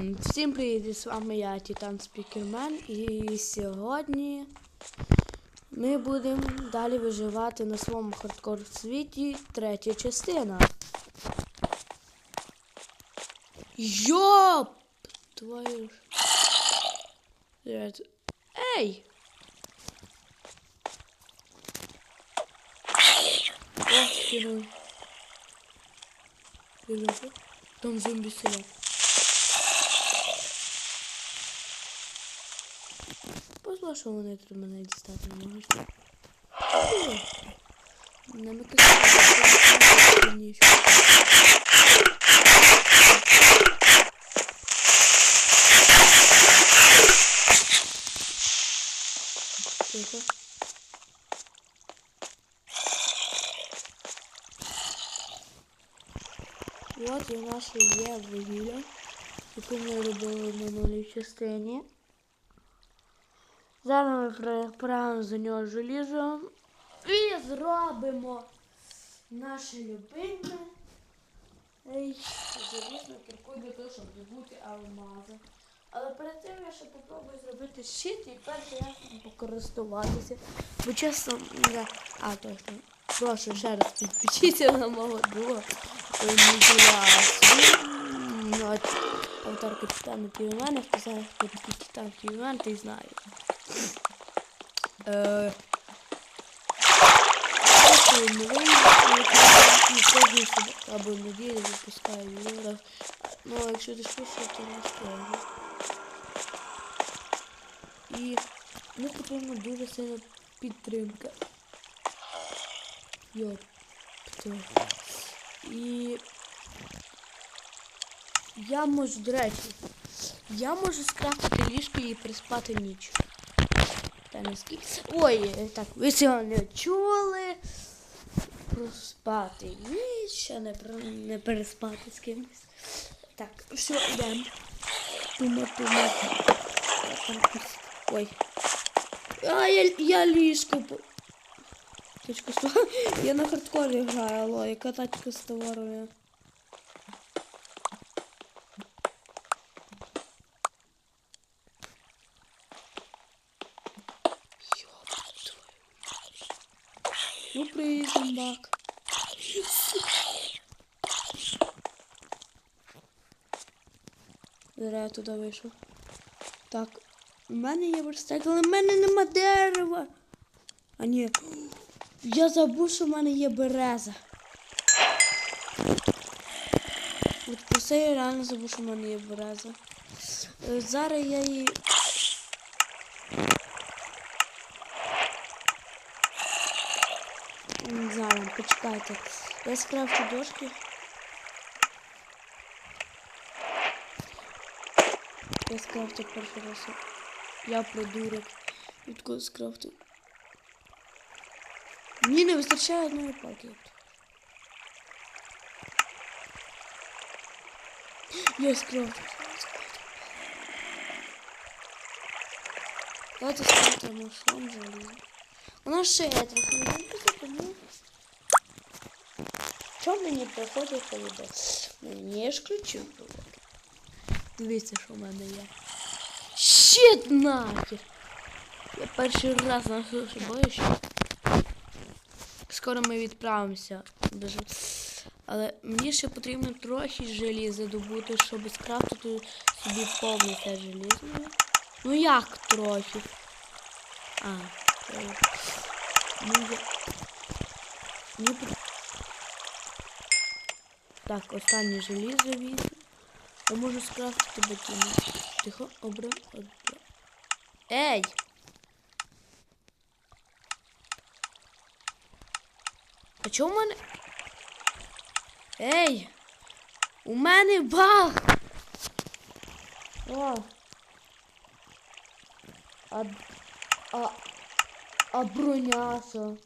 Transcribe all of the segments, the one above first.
Всім привіт, з вами я Титан Спікермен і сьогодні ми будемо далі виживати на своєму хардкор світі третя частина. Йоп! Твою ж. Ей! О, герой. Герой. Там зомбі сидять. Позла, що вони тут мене дістати не можуть. Не ми ніч. Тихо. От і наше є вугілля, яку ми робили в минулій частині. Зараз ми приправимо за нього желізо і зробимо наше любиме залізну кірку для того, щоб добути алмази. Але перед тим я ще попробую зробити щит і раз ним покористуватися. Бо чесно, я... А, точно. Прошу ще раз підпишіться на мого друга. Авторка Титана Тівмена сказала, хто такий Титан Тівмен, ти знає. Е, або неділю випускаю відео. Ну, а якщо ти швидше, то раз кожен. І ну, потрібна дуже сильна підтримка. Йоп. І я можу, до речі, я можу скрафтити ліжко і приспати ніч. Ой, так, ви цього не чули. Проспати ніч, ще не, про- не переспати з кимось. Так, все, йдемо. Ой. А, я, я товаром. Я на хардкорі граю, алло, яка тачка з товаром? я? Ёб твою. Ну, зомбак. Зараз я туди вийшов. Так, у мене є верстак, але в мене нема дерева. А ні. Я забув, що в мене є береза. От про це я реально забув, що в мене є береза. Е, Зараз я її. Зараз, почекайте. Я скрафчу дошки. Я скрафтив перший раз. Я придурок. І тако скрафтив. Мені не вистачає одної палки. Я скрафтив. Давайте скрафтимо шлам залізо. У нас ще є трохи людей, тому... Чому мені приходить повідомлення? Мені ж ключу Дивіться, що в мене є. Щит нахер! Я перший раз на суші боюсь. Скоро ми відправимося. Даже. Але мені ще потрібно трохи желіза добути, щоб скрафтити собі повне те желізо. Ну як трохи? А. Ну, я... Мені Так, останнє желізо візьму. Я можу скрафтити ботину. Тихо, обра, обра. Ей! А чому в мене? Ей! У мене баг! О! А, а, а броня що?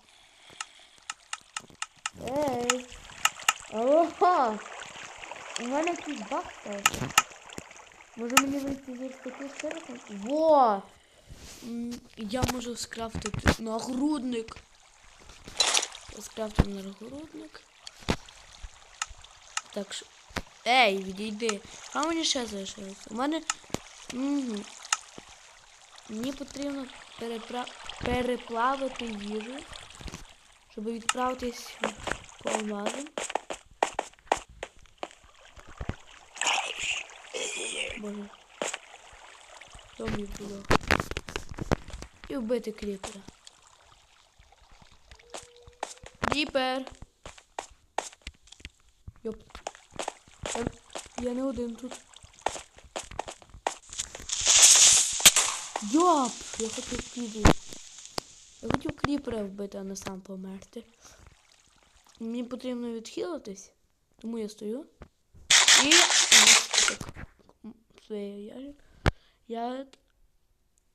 Ей! Алло! У мене якийсь баг стався. Може мені вийти з такий широком? Во! Я можу скрафтити нагрудник. Скрафтив нагрудник. Так що. Ей, відійди. А мені ще залишилося. У мене. Угу. Мені потрібно перепра... переплавити їжу, щоб відправитись по алмазам. Боже. Зомбі було. І вбити кріпера. Кріпер. Йоп. Я, не один тут. Йоп! Я хотів кріпера. Я хотів кріпера вбити, а не сам померти. Мені потрібно відхилитись, тому я стою. І так, я, я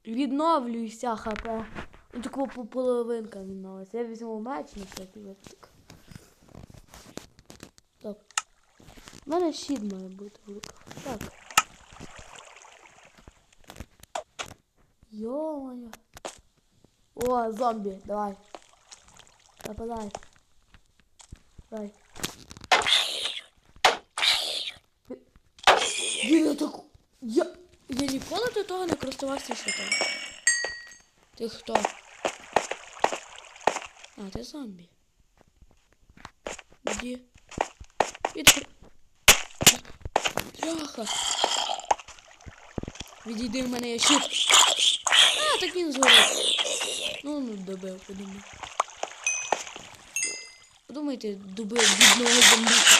відновлююся хп. Ну такого по половинка відновилася. Я візьму меч на всякий випадок. Стоп. У мене щит має бути в руках. Так. Йо-моє. О, зомбі, давай. Нападай. Давай. Блін, я так... Я... Я ніколи до того не користувався щитом. Ти хто? А, ти зомбі. Іди. Відкр... Бляха. Відійди в мене є щит. А, так він згорить. Ну, ну, добив, подумай. Подумайте, добив бідного зомбіка.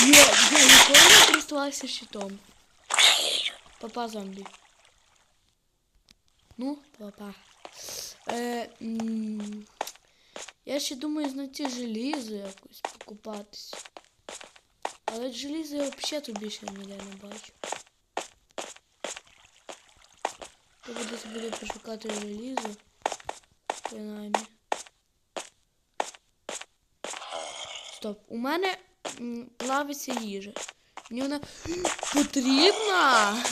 Я, я ніколи не користувався щитом. Папа зомбі. Ну, папа. Е, я ще думаю знайти желізо якось покупатись. Але желізо я взагалі тут більше ніде не бачу. Треба десь буде пошукати желізо. Принаймні. Стоп. У мене м, плавиться їжа. Мені вона потрібна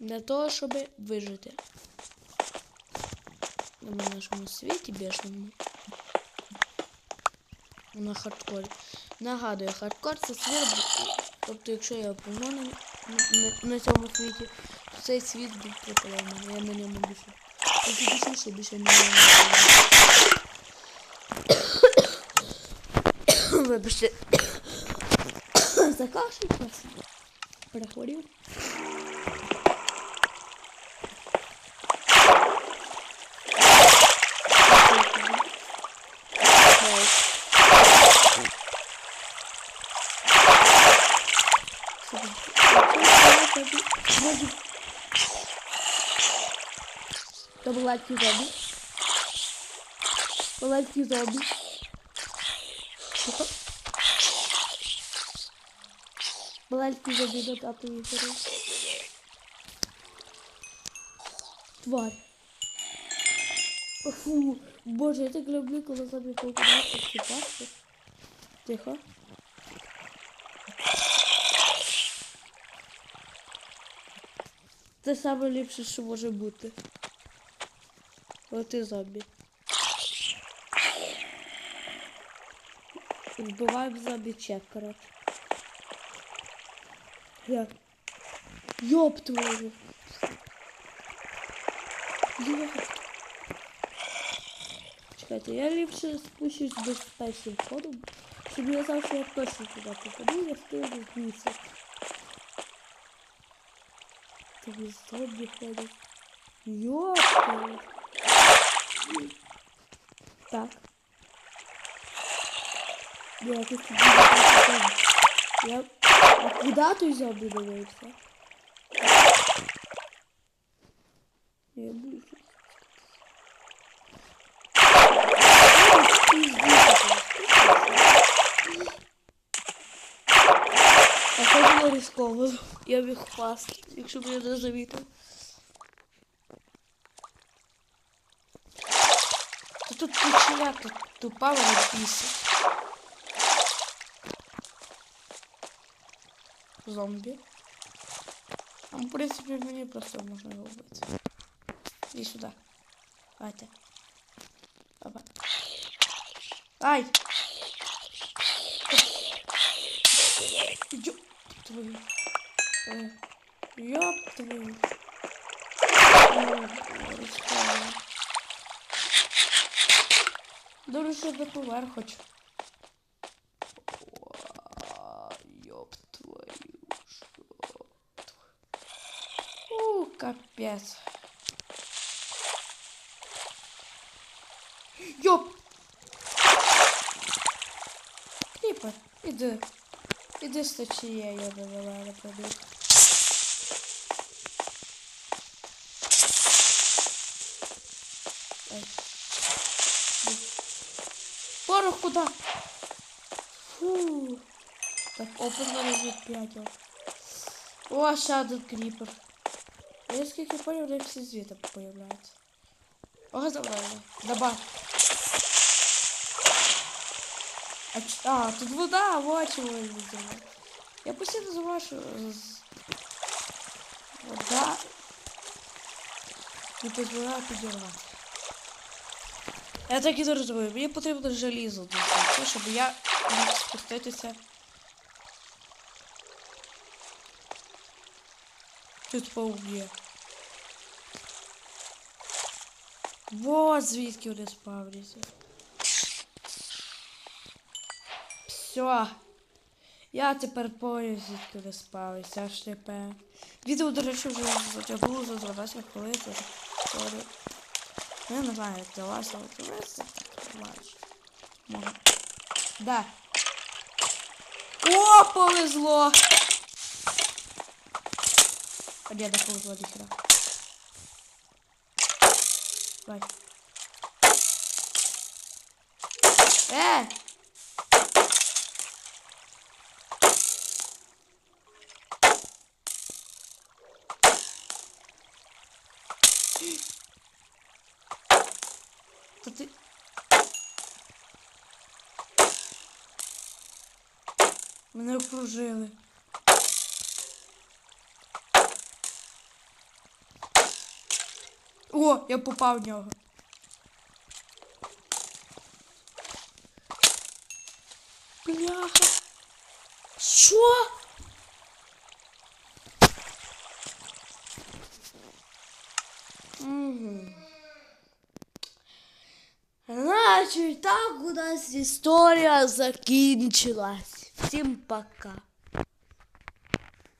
для того, щоб вижити. На нашому світі бешеному. На хардкорі. Нагадую, хардкор це світ. Тобто, якщо я помру на, цьому світі, то цей світ був прикольний. Я на ньому більше. Тільки більше, більше не Вибачте. Закашлявся. Перехворів. То була ті зомбі. Була ті зомбі. Тихо. Маленький забіг до татові гори. Тварь. Фу, боже, я так люблю, коли забіг покупати ці пасти. Тихо. Це саме ліпше, що може бути. От і зомбі. Вбиваємо зомбі чек, коротше. Як? Йоп твою. Йоп. Чекайте, я ліпше спущусь безпечним ходом, щоб я знав, що я точно туди попаду, я встигну з місця. Там зомбі ходять. Йоп твою. Так. Я якось тут буде Я... А куди той зомбі дивився? Я буду це було ризиково. Я міг впасти, якщо я не завітав. Та тут кучеряка тупа вона бісить. Зомбі. А в принципі мені просто можна його вбити. Іди сюди. Давайте. Опа. Ай! твою. Е, Ёб твою. Ой, розказую. Добре, що до поверх хоч. 5. Йоп! Иди іди. Іди я течією довела, на побіг. Порох куда? Фу. Так, опыт на 5. О, ще один кріпер. Я скільки поняв, вони всі звідти появляються. О, за мною. Добав. А, а, тут вода, вот чего я видела. Я постійно забуваю, що вода не дозволяє підірвати. Я так і не розумію. Мені потрібно желізо щоб я міг спуститися. Тут паук Вот звідки вони спавняться. Все. Я тепер понял, звідки вони спавняться, аж тепер. Відео, до речі, вже затягнуло за 12 хвилин. я не знаю, як вас, але це так нормально. Може. Да. О, повезло! А не, не повезло ніхера. Давай. Э! Та ти... Мене окружили. О, я попав в нього. Бляха. Що? Угу. Значить, так у нас історія закінчилась. Всім пока.